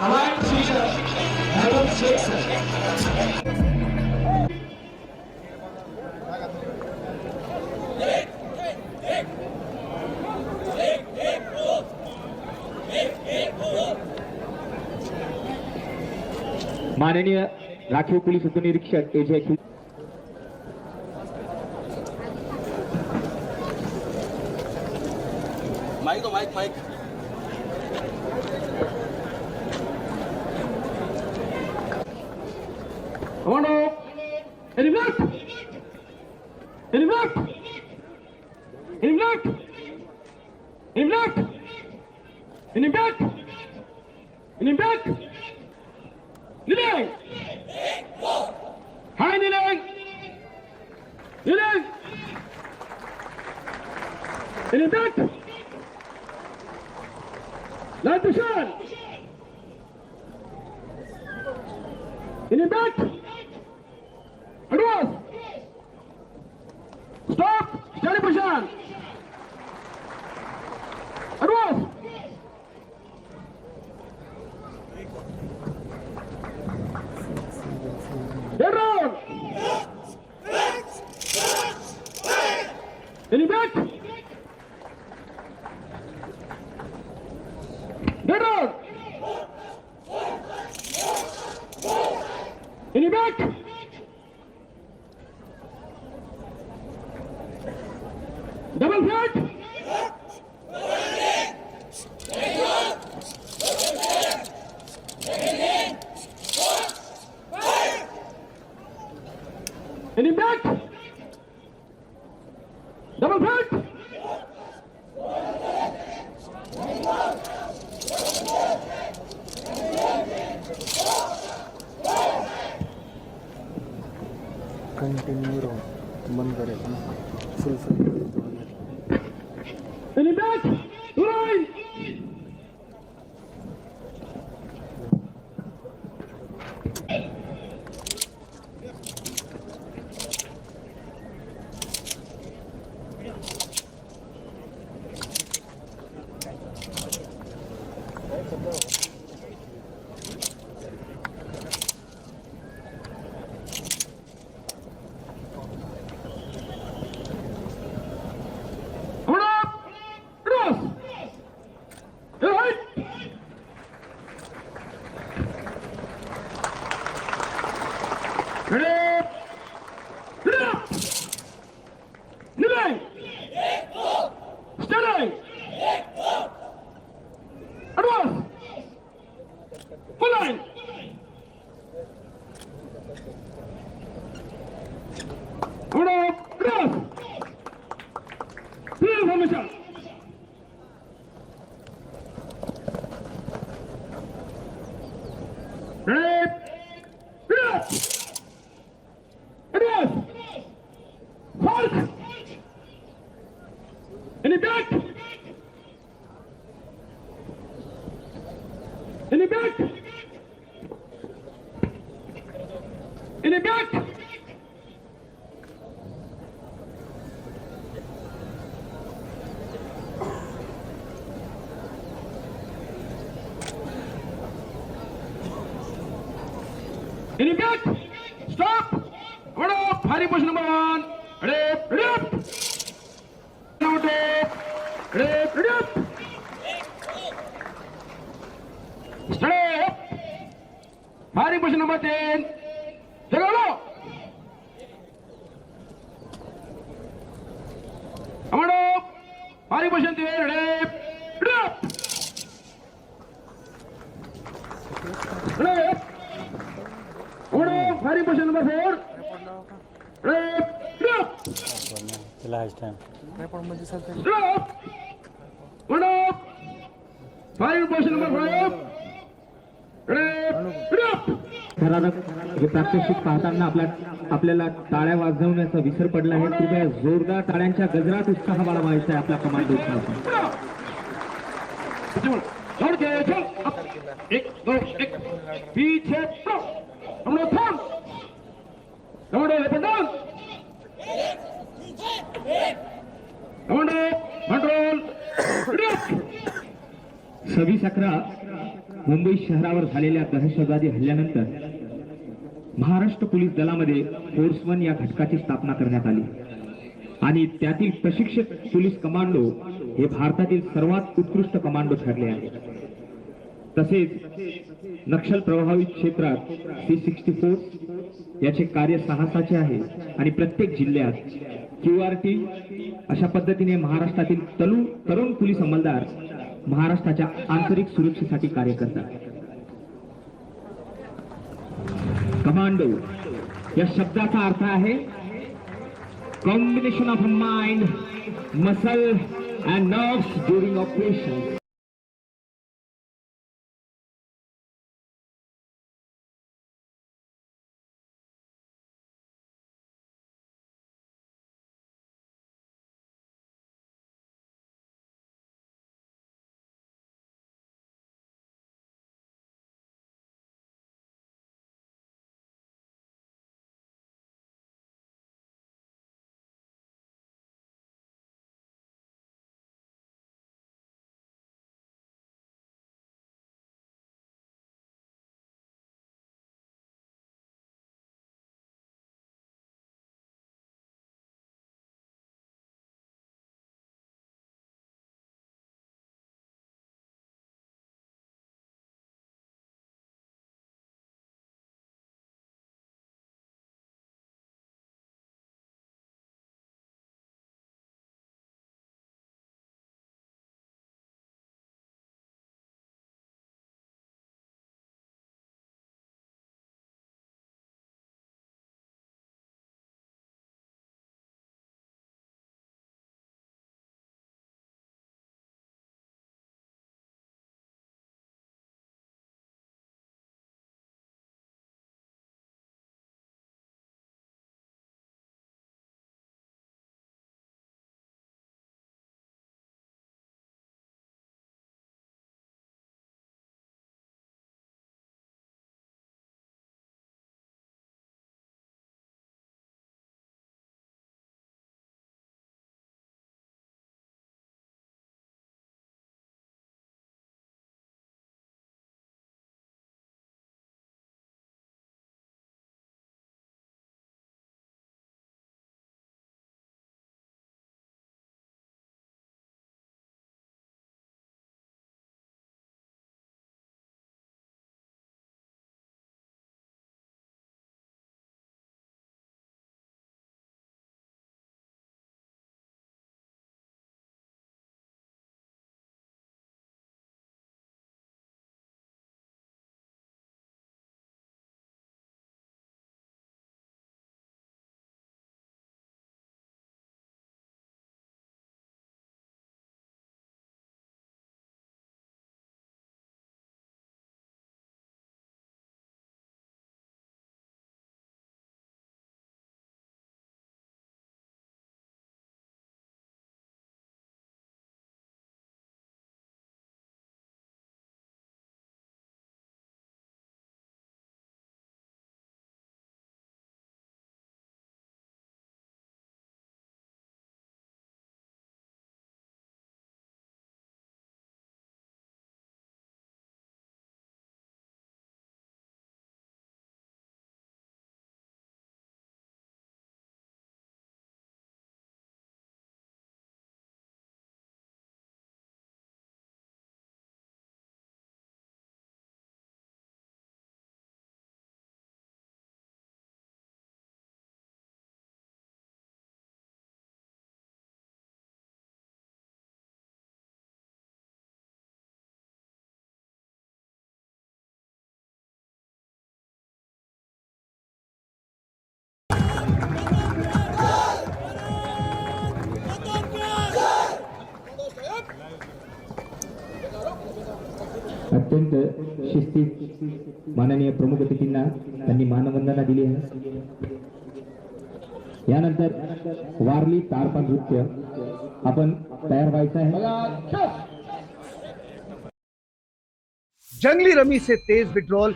हमारे शिक्षक धर्म शेख सर माननीय राखीव पोलीस उपनिरीक्षक एजय Shiv mic though mic One nou. up. In left. In left. In left. In left. In back. In back. Delay. High delay. Delay. In back. Laat de zon. Dead In your back. Double flat. In impact. Continue ಬಂದರೆ full full coming. Any back? Stop! Hold up! Hari push number one. Rip! Ready up! Now two. Ready? Ready up! Hari push number ten. Take a look! Come on up! Hari push number ten. Rip, rip. up! Up! Position number four. Rep, drop, last time चालतंय drop. Order, firing position number five. Rep, drop. थरारक हे प्रात्यक्षिक पाहताना आपल्या आपल्याला टाळ्या वाजवण्याचा विसर पडला आहे कृपया जोरदार टाळ्यांच्या गजरात उत्साह बाळगायचा आहे आपला कमांडो. Up. एक, दो, एक. पीछे. हम लोग थाम. Commander, up and सव्वीस अकरा मुंबई शहरावर झालेल्या दहशतवादी हल्ल्यानंतर महाराष्ट्र पोलीस दलामध्ये फोर्स वन या घटकाची स्थापना करण्यात आली. आणि त्यातील प्रशिक्षित पोलीस कमांडो हे भारतातील सर्वात उत्कृष्ट कमांडो ठरले आहेत. तसेच नक्षल प्रभावित क्षेत्रात सी सिक्स्टी फोर याचे कार्य साहसाचे आहे आणि प्रत्येक जिल्ह्यात क्यू आर टी अशा पद्धतीने महाराष्ट्रातील तलु तरुण पोलीस अंमलदार महाराष्ट्राच्या आंतरिक सुरक्षेसाठी कार्य करतात. कमांडो या शब्दाचा अर्थ आहे combination of mind muscle and nerves during operation अत्यंत शिस्तीत माननीय प्रमुख अतिथींना त्यांनी मानवंदना दिली आहे. यानंतर वारली तारपा नृत्य आपण तयार व्हायचं आहे. जंगली रमी से तेज विड्रॉल